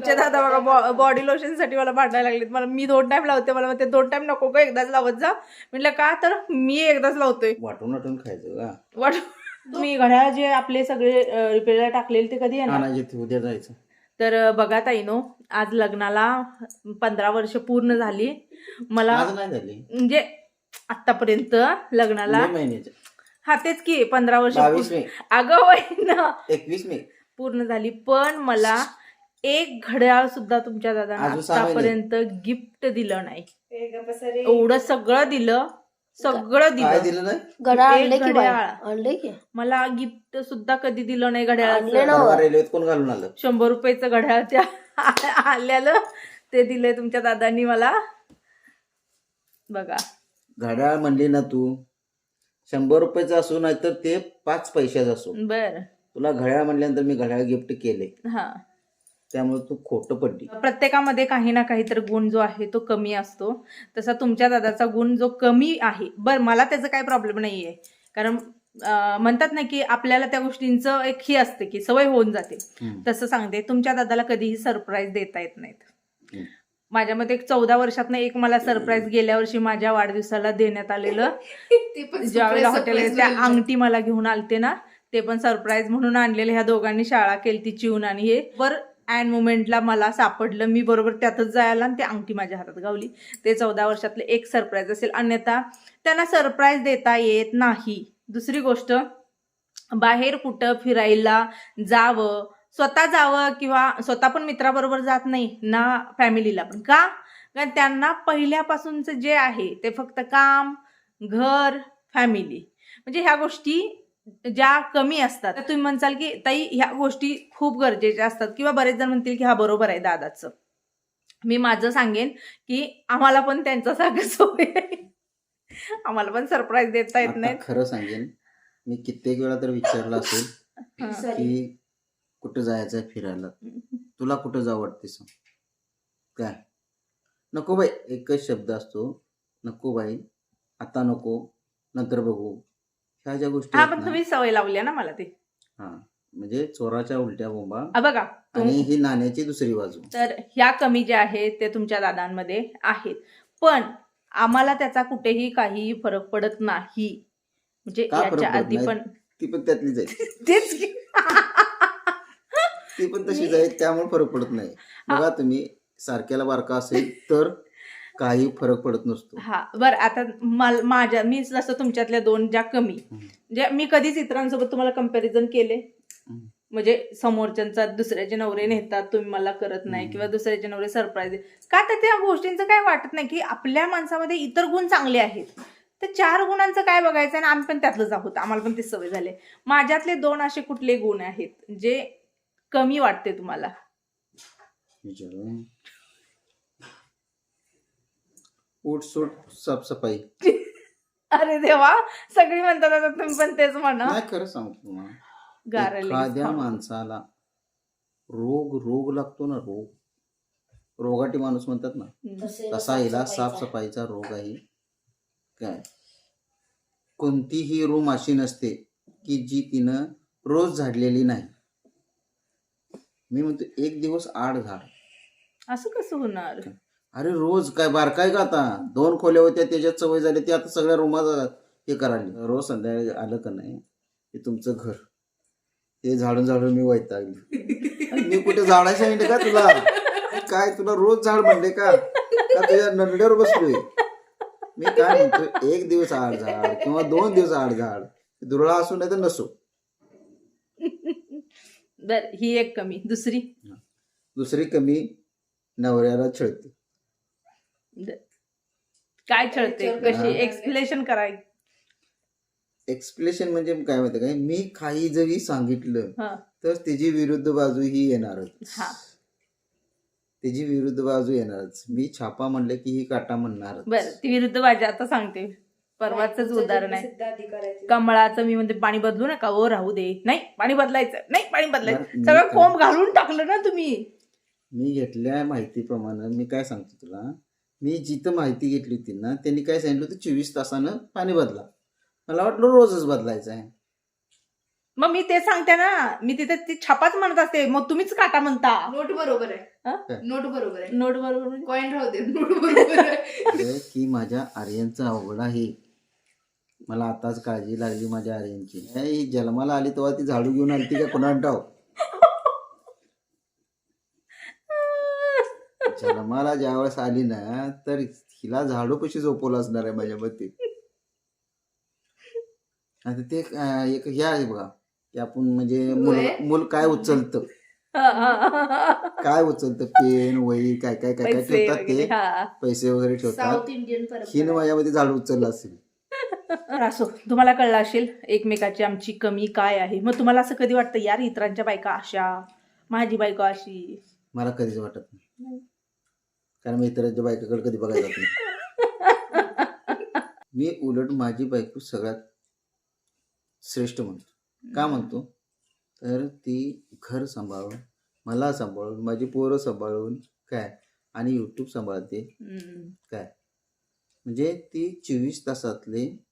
तुमचे दादा बघा बॉडी लोशनसाठी मला भांडायला लागलेत. मला मी दोन टाइम लावते मला ते दोन टाइम नको का एकदाच लावत जा. म्हटलं का तर? मी एकदाच लावतोय. वाटून वाटून खायचं का वाट तुम्ही घड्याळ जे आपले सगळे रिपेअरला टाकलेले ते कधी येणार? उद्या जायचं. तर बघा ताईनो आज लग्नाला पंधरा वर्ष पूर्ण झाली. मला आज नाही झाली. म्हणजे आतापर्यंत लग्नाला मे हा तेच की पंधरा वर्ष मे. अगं वय ना. एकवीस मे. पूर्ण झाली पण मला एक घड्याळ सुद्धा तुमच्या दादाने महिने. आतापर्यंत गिफ्ट दिलं नाही. एवढं सगळं दिलं सगळं दिलं. दिलं नाही? घड्याळ? घड्याळ. मला गिफ्ट सुद्धा कधी दिलं नाही रेल्वेत कोण घालून आलं? शंभर रुपयाचं घड्याळ त्या आल्यालं ते दिलंय तुमच्या दादांनी मला. बघा. घड्याळ म्हणली ना तू शंभर रुपयाचं असू नाहीतर ते पाच पैशाचं असो. बर. तुला घड्याळ म्हणल्यानंतर मी घड्याळ गिफ्ट केले. हा. त्यामुळे तू खोटं पडली प्रत्येकामध्ये काही ना काहीतरी गुण जो आहे तो कमी असतो. तसा तुमच्या दादाचा गुण जो कमी आहे बर मला त्याचा काही प्रॉब्लेम नाही आहे कारण म्हणतात ना की आपल्याला त्या गोष्टींचं एक ही असते की सवय होऊन जाते. तसं सांगते तुमच्या दादाला कधीही सरप्राईज देता येत नाहीत. माझ्या मते एक चौदा वर्षातनं एक मला सरप्राईज गेल्या वर्षी माझ्या वाढदिवसाला देण्यात आलेलं. ज्यावेळेला हॉटेल त्या अंगठी मला घेऊन आलते ना ते पण सरप्राईज म्हणून आणलेले ह्या दोघांनी शाळा केली ती चिवून आणि हे. बर अँड मुमेंटला मला सापडलं. मी बरोबर त्यातच जायला आणि ती अंगठी माझ्या हातात गावली. ते चौदा वर्षातले एक सरप्राईज असेल. अन्यथा त्यांना सरप्राईज देता येत नाही. दुसरी गोष्ट बाहेर कुठं फिरायला जावं स्वतः जावं किंवा स्वतः पण मित्राबरोबर जात नाही ना फॅमिलीला पण. का? कारण त्यांना पहिल्यापासूनचं जे आहे ते फक्त काम घर फॅमिली म्हणजे ह्या गोष्टी ज्या कमी असतात तर तुम्ही म्हणसाल की ताई ह्या गोष्टी खूप गरजेच्या असतात. किंवा बरेच जण म्हणतील की हा बरोबर आहे दादाचं. मी माझं सांगेन की आम्हाला पण त्यांच्यासारखं सवय आहे. आम्हाला पण सरप्राईज देता येत नाहीत. खरं सांगेन मी कित्येक वेळा तर विचारलं असेल. की कुठं जायचंय फिरायला? तुला कुठं जावं वाटते सांग. काय? नको बाई एकच शब्द असतो. नको बाई आता नको नंतर बघू. ह्या ज्या गोष्टी हा आहेत पण ना, तुम्ही सवय लावली ना मला ती. हा म्हणजे चोराच्या उलट्या बोंबा बघा तुम- आणि ही नाण्याची दुसरी बाजू. तर ह्या कमी ज्या आहेत ते तुमच्या दादांमध्ये आहेत. पण आम्हाला त्याचा कुठेही काही फरक पडत नाही. म्हणजे का फरक याच्या पडत आधी नाही? पण ती पण त्यातलीच आहे. तेच की. ती पण तशीच आहे त्यामुळे फरक पडत नाही. बघा तुम्ही सारख्याला बारका असेल तर काही फरक पडत नसतो हा बरं आता मल- माझ्या मी जसं तुमच्यातल्या दोन ज्या कमी हम्म. म्हणजे मी कधीच इतरांसोबत तुम्हाला कंपॅरिझन केले हम्म. म्हणजे समोरच्यांचा दुसऱ्याचे नवरे नेतात तुम्ही मला करत नाही हम्म. किंवा दुसऱ्याचे नवरे सरप्राईज का तर त्या गोष्टींचं काय वाटत नाही की आपल्या माणसामध्ये इतर गुण चांगले आहेत तर चार गुणांचं काय बघायचं आणि आम्ही पण त्यातलंच आहोत आम्हाला पण ते सवय झाले माझ्यातले दोन असे कुठले गुण आहेत जे कमी वाटते तुम्हाला विचारू. उठसूट साफसफाई अरे देवा सगळी म्हणतात आता तुम्ही पण तेच म्हणा. नाही खरं सांगतो तुम्हाला. गारली एखाद्या माणसाला रोग रोग लागतो ना रोग. रोगाटी माणूस म्हणतात ना. तसा हिला साफसफाईचा रोग आहे. काय? कोणतीही रूम अशी नसते की जी तिनं रोज झाडलेली नाही. मी म्हणतो एक दिवस आड झाड. असं कसं होणार? अरे रोज काय बारकाय का आता? दोन खोल्या होत्या त्याच्यात सवय झाली ती आता सगळ्या रूमात हे करायला रोज संध्याकाळी आलं का नाही हे तुमचं घर. ते झाडून झाडून मी वैतागली. मी कुठे झाडायला सांगितलं का तुला? काय तुला रोज झाड म्हणले का? तुझ्या नरड्यावर बसलोय? मी काय म्हणतो एक दिवस आड झाड किंवा दोन दिवस आड झाड दुर्ळा असू नाही तर नसो. बर ही एक कमी. दुसरी? दुसरी कमी नवऱ्याला छळते. काय छळते कशी एक्सप्लेशन कराय एक्सप्लेशन म्हणजे काय माहिती काय मी काही जरी सांगितलं हा. तर त्याची विरुद्ध बाजू ही येणारच. हा. त्याची विरुद्ध बाजू येणारच. मी छापा म्हणलं की ही काटा म्हणणारच. बर ती विरुद्ध माझी आता सांगते. परवाच उदाहरण आहे. कमळाचं मी म्हणते पाणी बदलू नका ओ राहू दे. नाही पाणी बदलायचं. नाही पाणी बदलायचं. सगळं कोंब घालून टाकलं ना तुम्ही. मी घेतल्या माहितीप्रमाणे मी काय सांगतो तुला? मी जिथं माहिती घेतली होती ना त्यांनी काय सांगितलं होतं चोवीस तासानं पाणी बदला. मला वाटलं रोजच बदलायचं आहे. मग मी ते सांगते ना मी तिथे ती छापाच म्हणत असते मग तुम्हीच काटा म्हणता. नोट बरोबर आहे. हा? नोट बरोबर आहे. नोट बरोबर? कॉइन राहू दे नोट बरोबर आहे. आहे की माझ्या आर्यनचा अवघड आहे. मला आताच काळजी लागली माझ्या आर्यनची. हे जन्माला आली तेव्हा ती झाडू घेऊन आली का कोणा जन्माला ज्यावेळेस आली ना तर हिला झाडू कशी झोपवलं असणार आहे माझ्या मते? आता ते अं, एक हे आहे बघा की आपण म्हणजे मूल होय. मूल काय उचलतं? काय उचलतं? पेन वही काय काय काय काय पैसे ठेवतात वगैरे, ते हा. पैसे वगैरे ठेवतात? साऊथ इंडियन हिनं परंपरा माझ्यामध्ये झाडू उचललं असेल. तर असो तुम्हाला कळलं असेल एकमेकाची आमची कमी काय आहे. मग तुम्हाला असं कधी वाटतं यार इतरांच्या बायका अशा माझी बायको अशी? मला कधीच वाटत नाही. कारण मी इतरांच्या बायकाकडे कधी बघायला जात नाही. मी उलट माझी बायको सगळ्यात श्रेष्ठ म्हणतो. का म्हणतो? तर ती घर सांभाळून मला सांभाळून माझी पोरं सांभाळून काय? आणि यूट्यूब सांभाळते. काय? म्हणजे ती चोवीस तासातले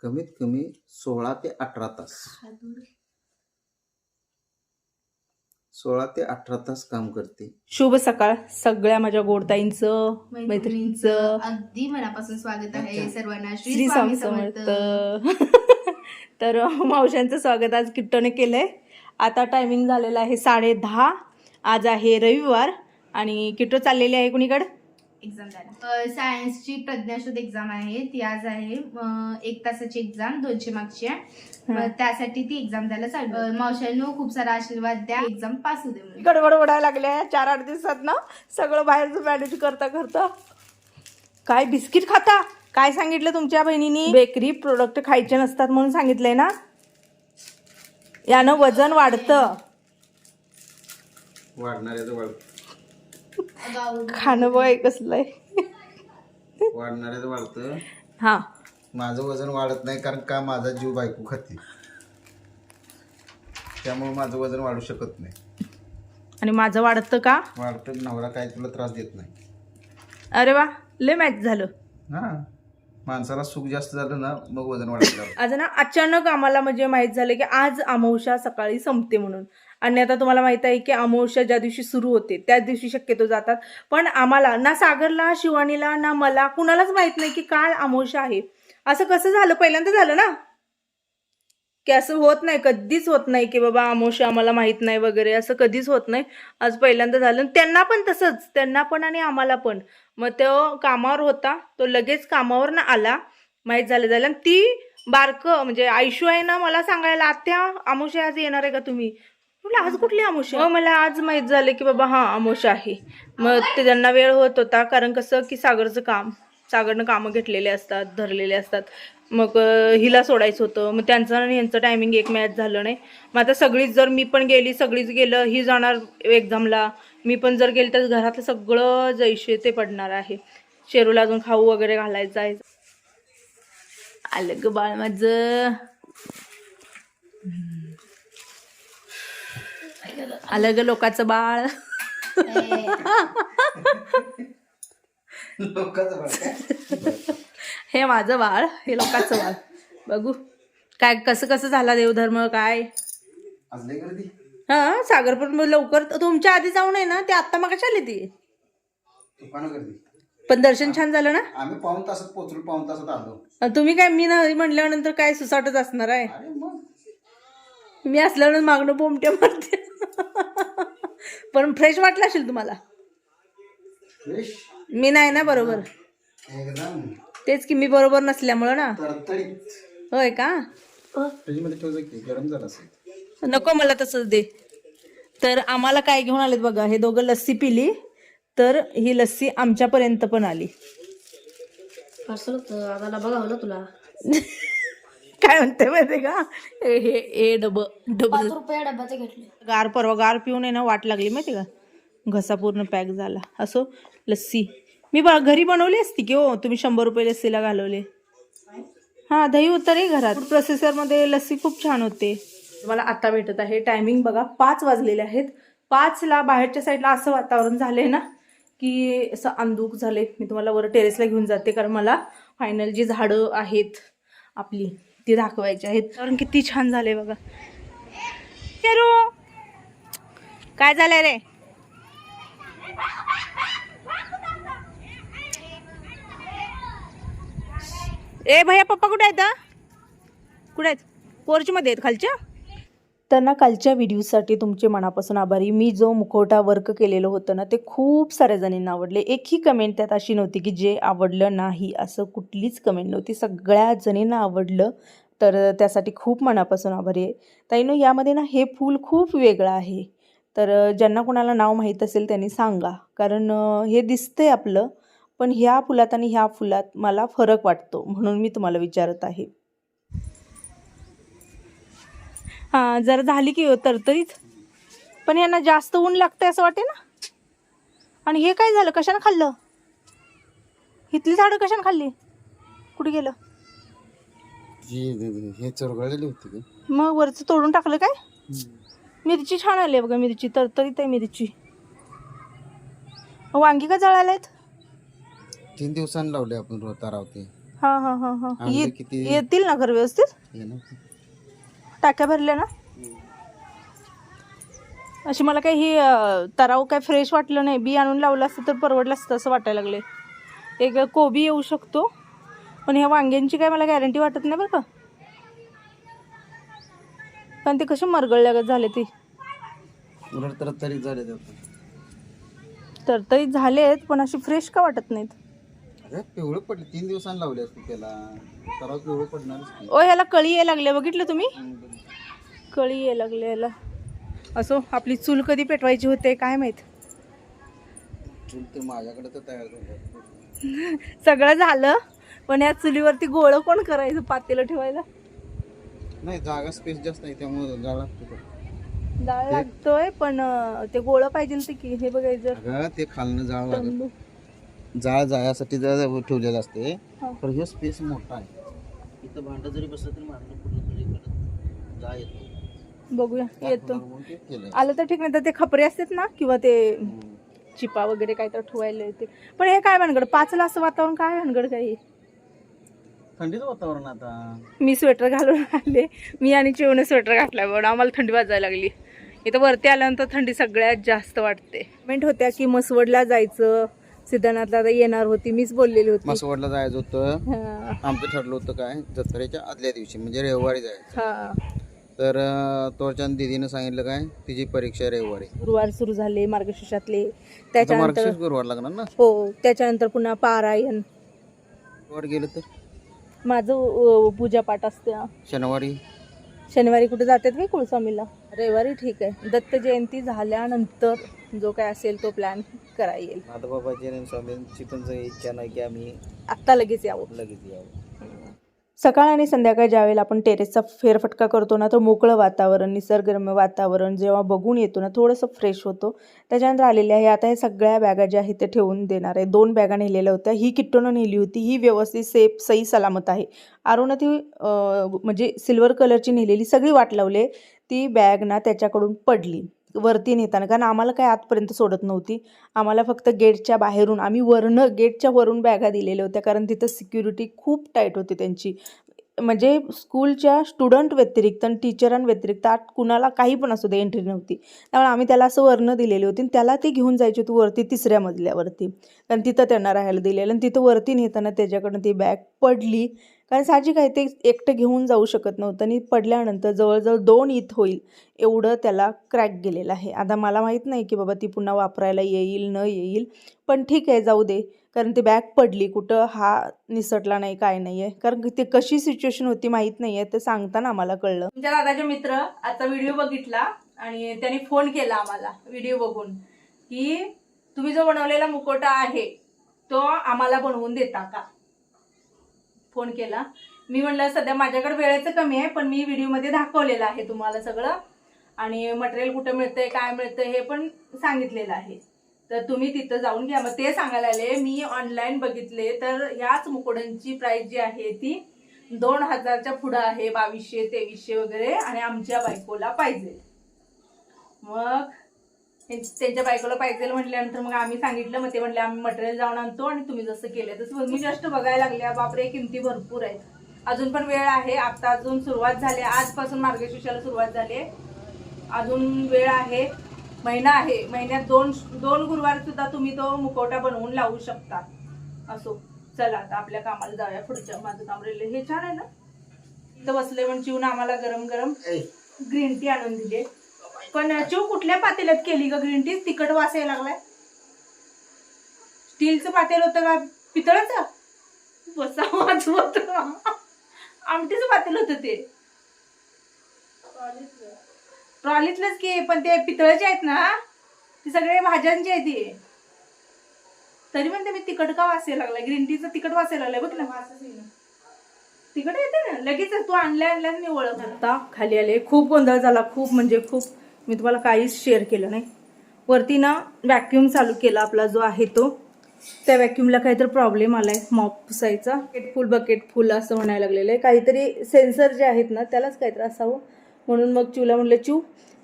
कमीत कमी सोळा ते अठरा तास. सोळा ते अठरा तास काम करते. शुभ सकाळ सगळ्या माझ्या गोडताईंचं मैत्रिणींचं अगदी मनापासून स्वागत आहे. सर्वांना. श्री स्वामी समर्थ. तर मावशांचं स्वागत आज किट्टोने केलंय. आता टायमिंग झालेलं आहे साडे दहा. आज आहे रविवार आणि किट्टो चाललेली आहे कुणीकडे? एक्झाम झाला सायन्सची प्रज्ञाशोध एक्झाम आहे ती आज आहे एक तासाची एक्झाम दोनशे मार्क्सची आहे. त्यासाठी ती एक्झाम द्यायला चालू. मावशांनो खूप सारा आशीर्वाद द्या. एक्झाम पास होऊ दे म्हणून. गडबड ओढायला लागल्या चार आठ दिवसात ना सगळं बाहेरचं मॅनेज करता करता. काय बिस्किट खाता? काय सांगितलं तुमच्या बहिणीनी? बेकरी प्रोडक्ट खायचे नसतात म्हणून सांगितलंय ना? यानं वजन वाढतं. वाढणाऱ्याचं वाढ अगाऊ. खाणं बघ कसलंय वाढणाऱ्याचं वाढतं. हा. माझं वजन वाढत नाही कारण का माझा जीव बायको खाते. त्यामुळे माझं वजन वाढू शकत नाही. आणि माझं वाढतं का? वाढतं नवरा काय तुला त्रास देत नाही. अरे वा लय मॅच झालं. हा. माणसाला सुख जास्त झालं ना मग वजन लागतं. आज ना अचानक आम्हाला म्हणजे माहीत झालं की आज अमावस्या सकाळी संपते म्हणून. आणि आता तुम्हाला माहीत आहे की अमावस्या ज्या दिवशी सुरू होते त्याच दिवशी शक्यतो जातात. पण आम्हाला ना सागरला शिवानीला ना मला कुणालाच माहीत नाही की काय अमावस्या आहे. असं कसं झालं? पहिल्यांदा झालं ना? की असं होत नाही कधीच होत नाही की बाबा अमावस्या आम्हाला माहीत नाही वगैरे असं कधीच होत नाही. आज पहिल्यांदा झालं. आणि त्यांना पण तसंच त्यांना पण आणि आम्हाला पण. मग तो कामावर होता तो लगेच कामावर ना आला माहीत झालं झालं. आणि ती बारकं म्हणजे आयशू आहे ना मला सांगायला आत्या अमावस्या आज येणार आहे का तुम्ही? म्हटलं आज कुठली अमावस्या मग मला आज माहीत झालं की बाबा हां अमावस्या आहे. मग ते त्यांना वेळ होत होता कारण कसं की सागरचं काम सागरनं कामं घेतलेले असतात धरलेले असतात. मग हिला सोडायचं होतं. मग त्यांचं आणि यांचं टायमिंग एक मॅच झालं नाही. मग आता सगळीच जर मी पण गेली सगळीच गेलं ही जाणार एक्झामला मी पण जर गेली तर घरातलं सगळं जैसे ते पडणार आहे. शेरूला अजून खाऊ वगैरे घालायचं आहे. आलं ग बाळ माझं. आलं ग लोकाचं बाळ? हे माझं बाळ हे लोकांचं बाळ. बघू. काय कसं कसं झाला देवधर्म काय? हा सागरपूर लवकर तुमच्या आधी जाऊन आहे ना ते आत्ता मग आली ती. पण दर्शन छान झालं ना? आम्ही पाऊन तासात पोहोचलो पाऊन तासात आलो. तुम्ही काय मी नाही म्हटल्यानंतर काय सुसाटच असणार आहे? मी असल्यावर मागणं बोमट्या मारते. पण फ्रेश वाटलं असेल तुम्हाला? फ्रेश? मी नाही ना बरोबर. एकदम. तेच की मी बरोबर नसल्यामुळं ना. तरतरीत होय का? नको मला तसंच दे. तर आम्हाला काय घेऊन आलेत बघा हे दोघं लस्सी पिली तर ही लस्सी आमच्यापर्यंत पण आली. ना तुला. काय म्हणते माहिती का? हे हे ए डब डब रुपया डब्याचे घेतले. गार परवा गार पिऊन आहे ना वाट लागली माहिती का? घसा पूर्ण पॅक झाला. असो लस्सी. मी बा घरी बनवली असती की हो? तुम्ही शंभर रुपये लस्सीला घालवले. हां दही होतं रे घरात प्रोसेसरमध्ये लस्सी खूप छान होते. मला आता भेटत आहे. टायमिंग बघा पाच वाजलेले आहेत. पाचला बाहेरच्या साईडला असं वातावरण झालंय ना की असं अंधूक झाले मी तुम्हाला वर टेरेसला घेऊन जाते कारण मला फायनल जी झाडं आहेत आपली ती दाखवायची आहेत. कारण किती छान झाले बघा. केरू काय झालंय रे? ए भैया पप्पा कुठे आहेत कुठे आहेत? पोर्चमध्ये आहेत खालच्या? त्यांना कालच्या व्हिडिओसाठी तुमचे मनापासून आभारी. मी जो मुखवटा वर्क केलेलं होतं ना ते खूप साऱ्या जणींना आवडले. एकही कमेंट त्यात अशी नव्हती की जे आवडलं नाही असं कुठलीच कमेंट नव्हती. सगळ्या जणींना आवडलं तर त्यासाठी खूप मनापासून आभारी आहे. ताईनो यामध्ये ना हे फूल खूप वेगळं आहे. तर ज्यांना कोणाला नाव माहीत असेल त्यांनी सांगा. कारण हे हे आहे आपलं पण ह्या फुलात आणि ह्या फुलात मला फरक वाटतो म्हणून मी तुम्हाला विचारत आहे. जरा झाली की तरतरीत. पण यांना जास्त ऊन लागतंय असं वाटते ना? आणि हे काय झालं? कशानं खाल्लं? इथली झाडं कशानं खाल्ली? कुठे गेलं? हे चुरगळलेली होती मग वरचं तोडून टाकलं काय? मिरची छान आली आहे बघा मिरची. तरतरीत आहे मिरची. वांगी का जळायला आहेत? तीन दिवसांनी लावले आपण रोता रावते हां हां हां हां. आणले ये- किती? येतील ना घर व्यवस्थित? टाक्या भरल्या ना? अशी मला काही ही तराव काय फ्रेश वाटलं नाही. बी आणून लावलं असतं तर परवडलं असतं असं वाटायला लागले एक कोबी येऊ शकतो पण ह्या वांग्यांची काय मला गॅरंटी वाटत नाही बरं का. पण ते कसे मरगळल्यागत झाले ती. तर तरी झाले तरी झालेत पण अशी फ्रेश का वाटत नाहीत? अरे पिवळं पडले. तीन दिवसांनी लावले असते त्याला. तर पिवळं पडणारच की. ओ ह्याला कळी यायला लागले. बघितलं तुम्ही? कळी यायला लागले याला. असो आपली चूल कधी पेटवायची होते काय माहीत? चूल माझ्याकडे तर तयार झालं सगळं झालं पण या चुलीवरती गोळं कोण करायचं पातेलं ठेवायला? नाही जागा स्पेस जास्त आहे त्यामुळे जाळा लागतोय पण अं, ते गोळं पाहिजे ते की हे बघायचं अगं ते खालनं जाळ लागत. तंबू. जाळ जाण्यासाठी जर ठेवलेलं असते हा. तर हे स्पेस मोठा आहे. इथं भांडं जरी बसलं तरी भांडं कुठलं तरी इकडं जाळ येतो. बघूया येतो. म्हणून ते केलंय. आलं तर ठीक नाही तर ते खपरे असतात ना किंवा ते हम्म. चिपा वगैरे काय तर ठेवायला येते. पण हे काय भानगड पाचला असं वातावरण काय भानगड काही? थंडीचं वातावरण आता. मी स्वेटर घालून आले. मी आणि चिवने स्वेटर घातलाय म्हणून आम्हाला थंडी वाजायला लागली. इथं वरती आल्यानंतर थंडी सगळ्यात जास्त वाटते. कमेंट होत्या की मसवडला जायचं सिद्धनाथला येणार होती मीच बोललेली होती. मासवडला जायचं होतं. हा, आमचं ठरलं होतं काय जत्रेच्या आदल्या दिवशी म्हणजे रविवारी जायचं. हा. तर अं, तोरच्या दीदीनं सांगितलं काय तिची परीक्षा रविवारी. गुरुवार सुरू झाले मार्गशीर्षातले. आता त्याच्यानंतर मार्गशीर्ष गुरुवार लागणार ना? हो त्याच्यानंतर पुन्हा पारायण. गुरुवार गेलं तर? माझं अ, पूजापाठ असते. शनिवारी? शनिवारी कुठे जातात मी कुळस्वामीला? रविवारी ठीक आहे. दत्त जयंती झाल्यानंतर जो काय असेल तो प्लॅन करा येईल. नाथबाबाची आणि स्वामींची पण जर इच्छा नाही की आम्ही आत्ता लगेच यावं. लगेच यावं. सकाळ आणि संध्याकाळ ज्यावेळेला आपण टेरेसचा फेरफटका करतो ना तर मोकळं वातावरण निसर्गरम्य वातावरण जेव्हा बघून येतो ना थोडंसं फ्रेश होतो. त्याच्यानंतर आलेले आहे आता हे सगळ्या बॅगा ज्या आहेत ते ठेवून देणार आहे. दोन बॅगा नेलेल्या होत्या. ही किट्टोनं नेली होती. ही व्यवस्थित सेफ सही सलामत आहे. आरोनं ती म्हणजे सिल्वर कलरची नेलेली सगळी वाट लावले ती बॅग ना त्याच्याकडून पडली. वरती नेताना. कारण आम्हाला काय आतपर्यंत सोडत नव्हती. आम्हाला फक्त गेटच्या बाहेरून आम्ही वरनं गेटच्या वरून बॅगा दिलेल्या होत्या. कारण तिथं सिक्युरिटी खूप टाईट होती त्यांची. म्हणजे स्कूलच्या स्टुडंट व्यतिरिक्त आणि टीचरांव्यतिरिक्त आत कुणाला काही पण असू दे एंट्री नव्हती. त्यामुळे आम्ही त्याला असं वरनं दिलेली होती आणि त्याला ती घेऊन जायची होती वरती तिसऱ्या मजल्यावरती. कारण तिथं त्यांना राहायला दिलेलं आणि तिथं वरती नेताना त्याच्याकडनं ती बॅग पडली. कारण साहजिक आहे ते एकटं घेऊन जाऊ शकत नव्हतं आणि पडल्यानंतर जवळजवळ दोन इथ होईल एवढं त्याला क्रॅक गेलेलं आहे. आता मला माहीत नाही की बाबा ती पुन्हा वापरायला येईल न येईल पण ठीक आहे जाऊ दे. कारण ती बॅग पडली कुठं हा निसटला नाही काय नाही आहे. कारण ते कशी सिच्युएशन होती माहीत नाही आहे ते सांगताना आम्हाला कळलं. तुमच्या दादाचे मित्र आता व्हिडिओ बघितला आणि त्यांनी फोन केला आम्हाला व्हिडिओ बघून की तुम्ही जो बनवलेला मुकोटा आहे तो आम्हाला बनवून देता का? फोन केला. मी म्हणलं सध्या माझ्याकडे वेळेचं कमी आहे पण मी व्हिडिओमध्ये दाखवलेलं आहे तुम्हाला सगळं. आणि मटेरियल कुठं मिळतंय काय मिळतंय हे पण सांगितलेलं आहे. तर तुम्ही तिथं जाऊन घ्या. मग ते सांगायला आले मी ऑनलाईन बघितले तर याच मुकुडांची प्राइस जी आहे ती दोन हजारच्या पुढं आहे बावीसशे तेवीसशे वगैरे आणि आमच्या बायकोला पाहिजे. मग त्यांच्या बायकोला पाहिजे म्हटल्यानंतर मग आम्ही सांगितलं मग ते म्हणले आम्ही मटेरियल जाऊन आणतो आणि तुम्ही जसं केलं तसं मी जस्ट बघायला लागल्या बापरे किमती भरपूर आहेत. अजून पण वेळ आहे. आता अजून सुरुवात झाली. आजपासून मार्गशीर्षाला सुरुवात झाली अजून वेळ आहे. महिना आहे. महिन्यात दोन दोन गुरुवार सुद्धा तुम्ही तो मुखवटा बनवून लावू शकता. असो. चला आता आपल्या कामाला जाऊया पुढच्या. माझं काम राहिलं. हे छान आहे ना? इथं बसले चिवून आम्हाला गरम गरम ग्रीन टी आणून दिली पण चिव कुठल्या पातेल्यात केली ग ग्रीन टी तिखट वास यायला लागलाय. स्टीलचं पातेल होतं का? पितळाचं? बसा वाजवत आमटीच पातेल होतं ते. ट्रॉलीतलंच की पण ते पितळाचे आहेत ना? ते सगळे भाज्यांचे आहेत ते. तरी पण ते मी तिखट का वास यायला लागलाय? ग्रीन टीचं तिखट वास यायला लागलाय बघ ना तिकडे येते ना? लगेच तू आणल्या आणल्या मी ओळख आता खाली आले. खूप गोंधळ झाला. खूप म्हणजे खूप. मी तुम्हाला काहीच शेअर केलं नाही. वरती ना व्हॅक्यूम चालू केला आपला जो आहे तो. त्या व्हॅक्यूमला काहीतरी प्रॉब्लेम आला आहे मॉप पुसायचा बकेट फुल बकेट फुल असं म्हणायला लागलेलं आहे. काहीतरी सेन्सर जे आहेत ना त्यालाच काहीतरी असावं. म्हणून मग चिवला म्हटलं चिव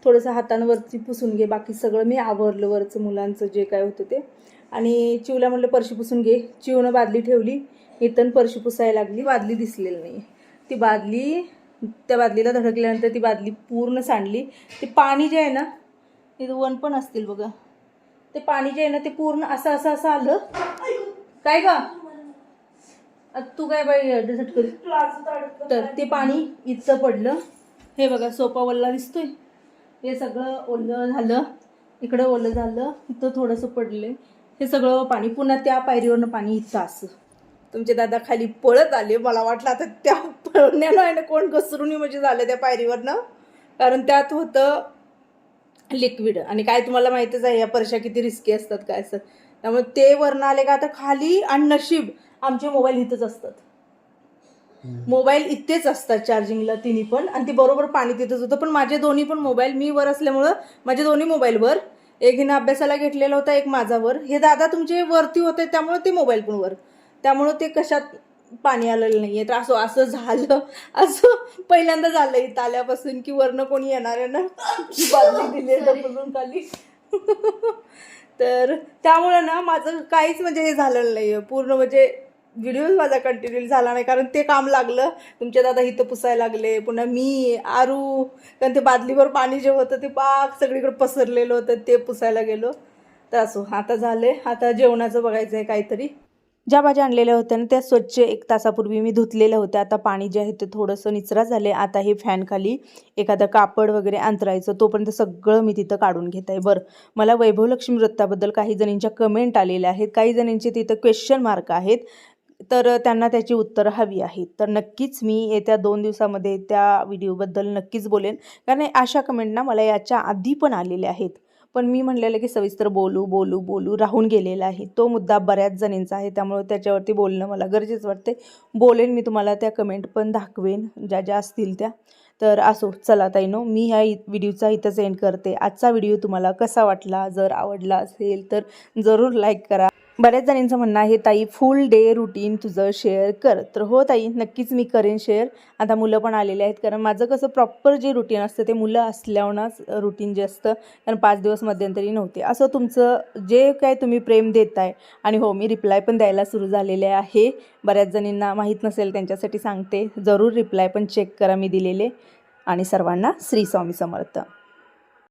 थोडंसं हातांवरती पुसून घे. बाकी सगळं मी आवरलं वरचं मुलांचं जे काय होतं ते. आणि चिवला म्हटलं परशी पुसून घे. चिवनं बादली ठेवली. इथं परशी पुसायला लागली. बादली दिसलेली नाही ती बादली त्या बादलीला धडकल्यानंतर ती बादली पूर्ण सांडली. ते पाणी जे आहे ना इथं वन पण असतील बघा. ते पाणी जे आहे ना ते पूर्ण असं असं असं आलं. काय का तू काय बाई झटकरी तर ते पाणी इथं पडलं. हे बघा सोपा वल्ला दिसतोय. हे सगळं ओलं झालं. इकडं ओलं झालं. इथं थोडंसं पडलं हे सगळं पाणी पुन्हा त्या पायरीवरनं पाणी इथं असं. तुमचे दादा खाली पळत आले मला वाटलं आता त्या पळण्यानं आहे ना कोण घसरून म्हणजे झालं त्या पायरीवरनं. कारण त्यात होतं लिक्विड. आणि काय तुम्हाला माहितीच आहे या परशा किती रिस्की असतात काय असतात त्यामुळे ते वरनं आले का आता खाली आणि नशीब आमचे मोबाईल इथंच असतात. मोबाईल इथेच असतात चार्जिंगला तिन्ही पण. आणि ती बरोबर पाणी तिथंच होतं. पण माझे दोन्ही पण मोबाईल मी वर असल्यामुळं माझे दोन्ही मोबाईल वर. एक हिनं अभ्यासाला घेतलेला होता एक माझा वर. हे दादा तुमचे वरती होते त्यामुळे ते मोबाईल पण वर. त्यामुळं ते कशात पाणी आलेलं नाहीये. तर असं असं झालं. असं पहिल्यांदा झालं इथं आल्यापासून की वरनं कोणी येणार आहे ना बादली दिली ढकलून खाली. तर त्यामुळं ना माझं काहीच म्हणजे हे झालेलं नाही आहे पूर्ण म्हणजे व्हिडिओज माझा कंटिन्यू झाला नाही. कारण ते काम लागलं. तुमच्या दादा इथं पुसायला लागले. पुन्हा मी आरू कारण ते बादलीवर पाणी जे होतं ते पाक सगळीकडे पसरलेलं होतं ते पुसायला गेलो. तर असो आता झाले आता जेवणाचं बघायचं आहे काहीतरी. ज्या भाज्या आणलेल्या होत्या ना त्या स्वच्छ एक तासापूर्वी मी धुतलेल्या होत्या. आता पाणी जे आहे ते थोडंसं निचरा झाले आता हे फॅन खाली एखादं कापड वगैरे अंतरायचं तोपर्यंत सगळं मी तिथं काढून घेत आहे. बरं मला वैभवलक्ष्मी वृत्ताबद्दल काही जणींच्या कमेंट आलेल्या आहेत. काही जणींचे तिथं क्वेश्चन मार्क आहेत. तर त्यांना त्याची उत्तरं हवी आहेत. तर नक्कीच मी येत्या दोन दिवसामध्ये त्या व्हिडिओबद्दल नक्कीच बोलेन. कारण अशा कमेंट ना मला याच्या आधी पण आलेल्या आहेत. पण मी म्हणलेलं की सविस्तर बोलू बोलू बोलू राहून गेलेला आहे. तो मुद्दा बऱ्याच जणींचा आहे त्यामुळे त्याच्यावरती बोलणं मला गरजेचं वाटते बोलेन मी तुम्हाला त्या कमेंट पण दाखवेन ज्या ज्या असतील त्या. तर असो चला ताईनो मी ह्या इ- व्हिडिओचा इथंच एंड करते. आजचा व्हिडिओ तुम्हाला कसा वाटला जर आवडला असेल तर जरूर लाईक करा. बऱ्याच जणींचं म्हणणं आहे ताई फुल डे रुटीन तुझं शेअर कर. तर हो ताई नक्कीच मी करेन शेअर आता मुलं पण आलेले आहेत कारण माझं कसं प्रॉपर जे रुटीन असतं ते मुलं असल्यावरच रुटीन जे असतं कारण पाच दिवस मध्यंतरी नव्हते. असं तुमचं जे काय तुम्ही प्रेम देताय आणि हो मी रिप्लाय पण द्यायला सुरू झालेले आहे. बऱ्याच जणींना माहीत नसेल त्यांच्यासाठी सांगते. जरूर रिप्लाय पण चेक करा मी दिलेले. आणि सर्वांना श्री स्वामी समर्थ.